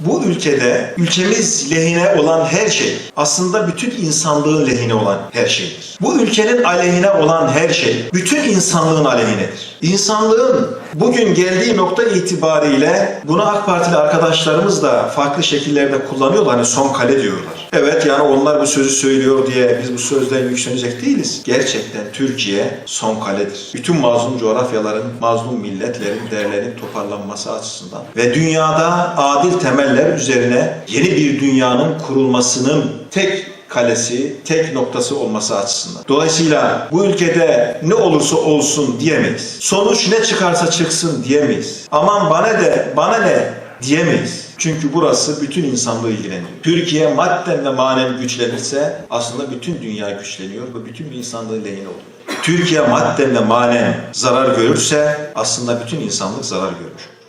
bu ülkede ülkemiz lehine olan her şey aslında bütün insanlığın lehine olan her şeydir. Bu ülkenin aleyhine olan her şey bütün insanlığın aleyhinedir. İnsanlığın bugün geldiği nokta itibariyle bunu AK Partili arkadaşlarımız da farklı şekillerde kullanıyorlar. Hani son kale diyorlar. Evet yani onlar bu sözü söylüyor diye biz bu sözden yükselecek değiliz. Gerçekten Türkiye son kaledir. Bütün mazlum coğrafyaların, mazlum milletlerin, değerlerin toparlanması açısından ve dünyada adil temeller üzerine yeni bir dünyanın kurulmasının tek kalesi, tek noktası olması açısından. Dolayısıyla bu ülkede ne olursa olsun diyemeyiz. Sonuç ne çıkarsa çıksın diyemeyiz. Aman bana de, bana ne diyemeyiz. Çünkü burası bütün insanlığı ilgilendiriyor. Türkiye madden ve manen güçlenirse aslında bütün dünya güçleniyor ve bütün insanlığın lehine oluyor. Türkiye madden ve manen zarar görürse aslında bütün insanlık zarar görür.